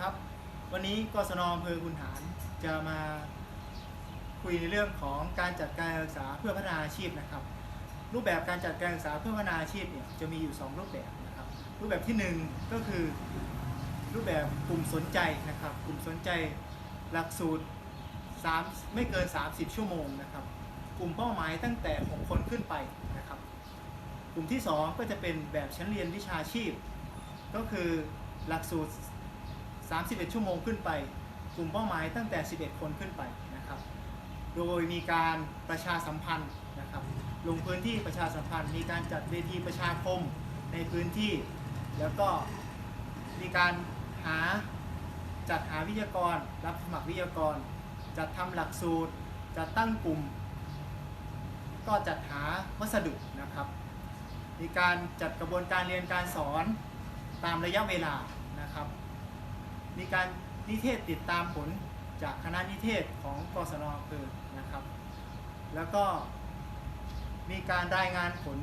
ครับ วันนี้กศนอำเภอคุนหารจะมาคุยในเรื่องของการจัดการศึกษาเพื่อพัฒนาอาชีพนะครับ รูปแบบการจัดการศึกษาเพื่อพัฒนาอาชีพเนี่ยจะมีอยู่ 2 รูปแบบนะครับ รูปแบบที่ 1 ก็คือรูปแบบกลุ่มสนใจนะครับ กลุ่มสนใจหลักสูตร3ไม่เกิน 30 ชั่วโมงนะครับ กลุ่มเป้าหมายตั้งแต่ 6 คนขึ้นไปนะครับ กลุ่มที่ 2 ก็จะเป็นแบบชั้นเรียนวิชาชีพ ก็คือหลักสูตร 31 ชั่วโมงขึ้นไป กลุ่มเป้าหมายตั้งแต่ 11 คนขึ้นไปนะครับ โดยมีการประชาสัมพันธ์นะครับ ลงพื้นที่ประชาสัมพันธ์ มีการจัดเวทีประชาคมในพื้นที่ แล้วก็มีการหาจัดหาวิทยากร รับสมัครวิทยากร จัดทำหลักสูตร จัดตั้งกลุ่ม ก็จัดหาวัสดุนะครับ มีการจัดกระบวนการเรียนการสอนตามระยะเวลานะครับ มีการนิเทศติดตามผลจากคณะนิเทศของกศนอำเภอนะครับ แล้วก็มีการรายงานผล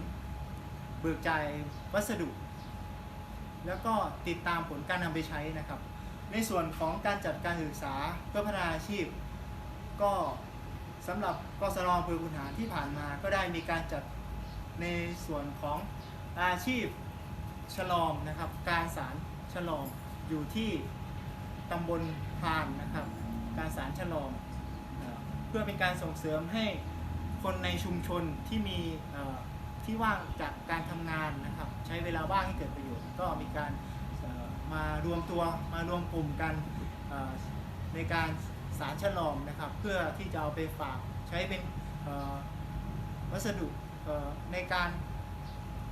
เบิกจ่ายวัสดุ แล้วก็ติดตามผลการนำไปใช้นะครับ ในส่วนของการจัดการศึกษาเพื่อพัฒนาอาชีพ ก็สำหรับกศนอำเภอคุนหารที่ผ่านมา ก็ได้มีการจัดในส่วนของอาชีพฉลอมนะครับ การสารฉลอมอยู่ที่ ตำบลพานนะครับ การสารฉลอมเพื่อเป็นการส่งเสริมให้คนในชุมชนที่มีที่ว่างจากการทำงานนะครับ ใช้เวลาว่างให้เกิดประโยชน์ ก็มีการมารวมตัวมารวมกลุ่มกันในการสารฉลอมนะครับ เพื่อที่จะเอาไปฝากใช้เป็นวัสดุในการ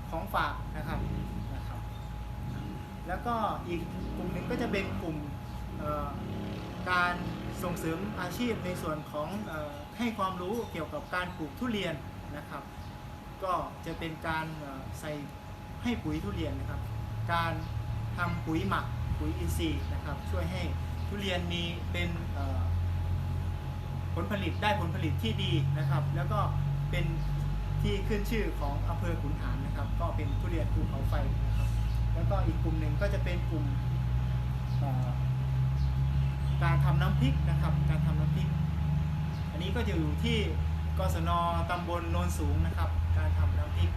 ของฝากนะครับนะครับ แล้วก็อีกกลุ่มหนึ่งก็จะเป็นกลุ่ม การส่งเสริมอาชีพในส่วนของออให้ความรู้เกี่ยวกับการปลูกทุเรียนนะครับ ก็จะเป็นการใส่ให้ปุ๋ยทุเรียนนะครับ การทำปุ๋ยหมักปุ๋ยอินทรีย์นะครับ ช่วยให้ทุเรียนมีเป็นผลผลิตได้ผลผลิตที่ดีนะครับ แล้วก็เป็นที่ขึ้นชื่อของอำเภอขุนหารนะครับ ก็เป็นทุเรียนภูเขาไฟนะครับ แล้วก็อีกกลุ่มหนึ่งก็จะเป็นกลุ่ม การทำน้ำพริกนะครับ การทำน้ำพริก อันนี้ก็จะอยู่ที่กศนตำบลโนนสูงนะครับ การทำน้ำพริก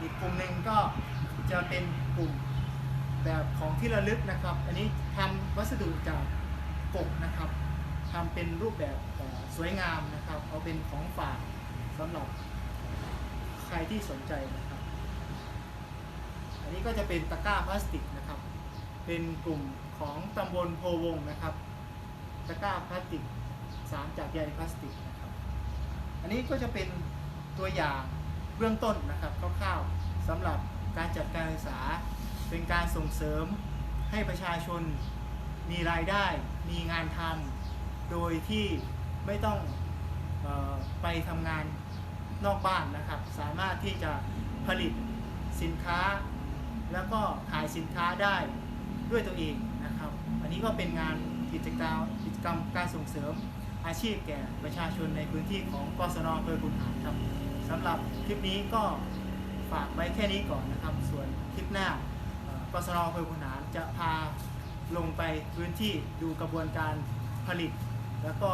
อีกกลุ่มหนึ่งก็จะเป็นกลุ่มแบบของที่ระลึกนะครับ อันนี้ทำวัสดุจากกบนะครับทำเป็นรูปแบบสวยงามนะครับ เอาเป็นของฝากสำหรับใครที่สนใจนะครับ อันนี้ก็จะเป็นตะกร้าพลาสติกนะครับ เป็นกลุ่มของตำบลโพวงนะครับตะกร้าพลาสติกสารจากใยพลาสติกนะครับ อันนี้ก็จะเป็นตัวอย่างเบื้องต้นนะครับคร่าวๆสำหรับการจัดการศึกษาเป็นการส่งเสริมให้ประชาชนมีรายได้มีงานทำโดยที่ไม่ต้องออไปทำงานนอกบ้านนะครับ สามารถที่จะผลิตสินค้า แล้วก็ขายสินค้าได้ ด้วยตัวเองนะครับ อันนี้ก็เป็นงานกิจกรรมกิจกรรมการส่งเสริมอาชีพแก่ประชาชนในพื้นที่ของกศนอำเภอคุนหารครับสำหรับคลิปนี้ก็ฝากไว้แค่นี้ก่อนนะครับ ส่วนคลิปหน้ากศนอำเภอคุนหารจะพาลงไปพื้นที่ดูกระบวนการผลิต แล้วก็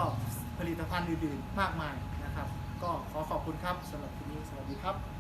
ผลิตภัณฑ์อื่นๆ มากมายนะครับ ก็ขอขอบคุณครับสำหรับคลิปนี้สวัสดีครับ